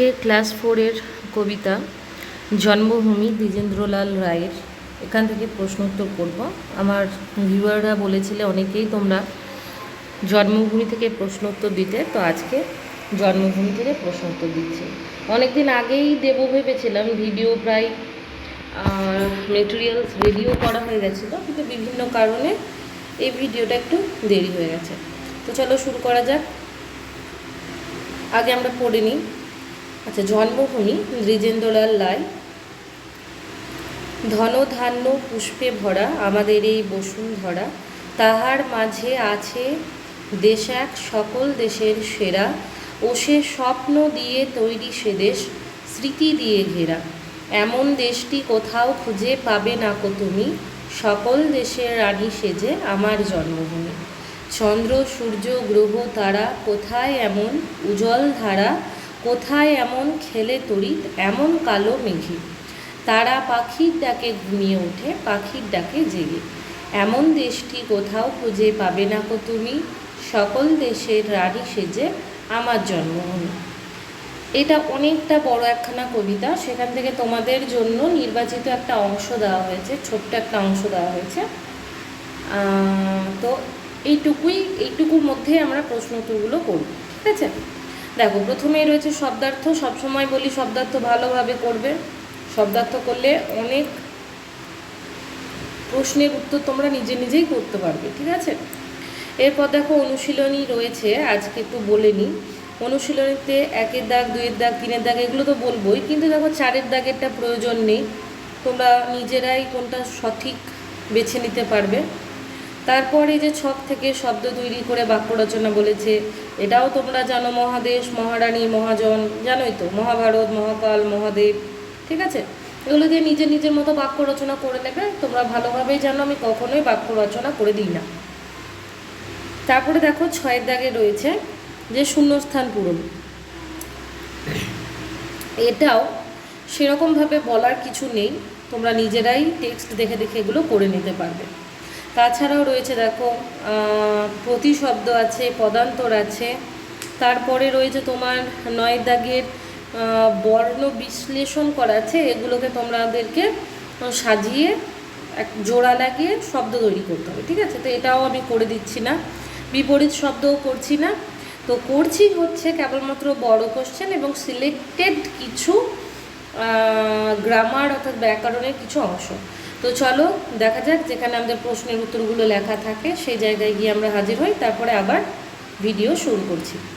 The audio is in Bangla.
আজকে ক্লাস ফোরের কবিতা, জন্মভূমি দ্বিজেন্দ্রলাল রায়ের। এখান থেকে প্রশ্ন উত্তর করব। আমার ভিউয়াররা বলেছিলে অনেকেই তোমরা জন্মভূমি থেকে প্রশ্ন উত্তর দিতে, তো আজকে জন্মভূমি থেকে প্রশ্ন উত্তর দিচ্ছি। অনেক দিন আগেই দেবো ভেবেছিলাম ভিডিও প্রায় মেটেরিয়ালস রেডিও করা হয়ে গেছিল, কিন্তু বিভিন্ন কারণে এই ভিডিওটা একটু দেরি হয়ে গেছে। তো চলো শুরু করা যাক। আগে আমরা পড়ে নিই। আচ্ছা জন্মভূমি দ্বিজেন্দ্রলাল লাই ধন ধান্য পুষ্পে ভরা আমাদের এই বসুন্ধরা। তাহার মাঝে আছে দেশ এক, সকল দেশের সেরা। ও সে স্বপ্ন দিয়ে তৈরি সে দেশ, স্মৃতি দিয়ে ঘেরা। এমন দেশটি কোথাও খুঁজে পাবে না কো তুমি। সকল দেশের রানী সেজে আমার জন্মভূমি। চন্দ্র, সূর্য, গ্রহ তারা কোথায় এমন উজ্জ্বল ধারা? কোথায় এমন খেলে তড়িৎ এমন কালো মেঘে? তারা পাখির ডাকে ঘুমিয়ে ওঠে, পাখির ডাকে জেগে। এমন দেশটি কোথাও খুঁজে পাবে না কো তুমি? সকল দেশের রানী সেজে আমার জন্মভূমি এটা অনেকটা বড় একখানা কবিতা। সেখান থেকে তোমাদের জন্য নির্বাচিত একটা অংশ দেওয়া হয়েছে, ছোট্ট একটা অংশ দেওয়া হয়েছে। তো এইটুকুই, এইটুকুর মধ্যে আমরা প্রশ্ন উত্তরগুলো করব, ঠিক আছে? দেখো, প্রথমেই রয়েছে শব্দার্থ। সবসময় বলি শব্দার্থ ভালোভাবে করবে। শব্দার্থ করলে অনেক প্রশ্নের উত্তর তোমরা নিজে নিজেই করতে পারবে, ঠিক আছে? এরপর দেখো, অনুশীলনী রয়েছে, আজকে একটু বলে নিই। অনুশীলনীতে একের দাগ, দুইয়ের দাগ, তিনের দাগ, এগুলো তো বলবোই, কিন্তু দেখো, চারের দাগেরটা প্রয়োজন নেই। তোমরা নিজেরাই কোনটা সঠিক বেছে নিতে পারবে। তারপরে যে ছক থেকে শব্দ তৈরি করে বাক্য রচনা বলেছে, এটাও তোমরা জানো মহাদেশ, মহারানী, মহাজন, জানোই তো, মহাভারত, মহাকাল, মহাদেব, ঠিক আছে? এগুলো দিয়ে নিজের নিজের মতো বাক্য রচনা করে নেবে তোমরা ভালোভাবেই জানো, আমি কখনোই বাক্য রচনা করে দিই না। তারপরে দেখো ছয়ের দাগে রয়েছে যে শূন্যস্থান পূরণ। এটাও সেরকমভাবে বলার কিছু নেই, তোমরা নিজেরাই টেক্সট দেখে দেখে এগুলো করে নিতে পারবে। তাছাড়াও রয়েছে দেখো প্রতিশব্দ আছে, পদান্তর আছে। তারপরে রয়েছে তোমার নয় দাগের বর্ণ বিশ্লেষণ করা আছে। এগুলোকে তোমাদেরকে সাজিয়ে এক জোড়া লাগিয়ে শব্দ তৈরি করতে হবে, ঠিক আছে? তো এটাও আমি করে দিচ্ছি না, বিপরীত শব্দও করছি না। তো করছি হচ্ছে কেবলমাত্র বড় কোশ্চেন এবং সিলেক্টেড কিছু গ্রামার অর্থাৎ ব্যাকরণের কিছু অংশ। তো চলো, দেখা যাক, যেখানে আমাদের প্রশ্নের উত্তরগুলো লেখা থাকে, সেই জায়গায় গিয়ে আমরা হাজির হই, তারপরে আবার ভিডিও শুরু করছি।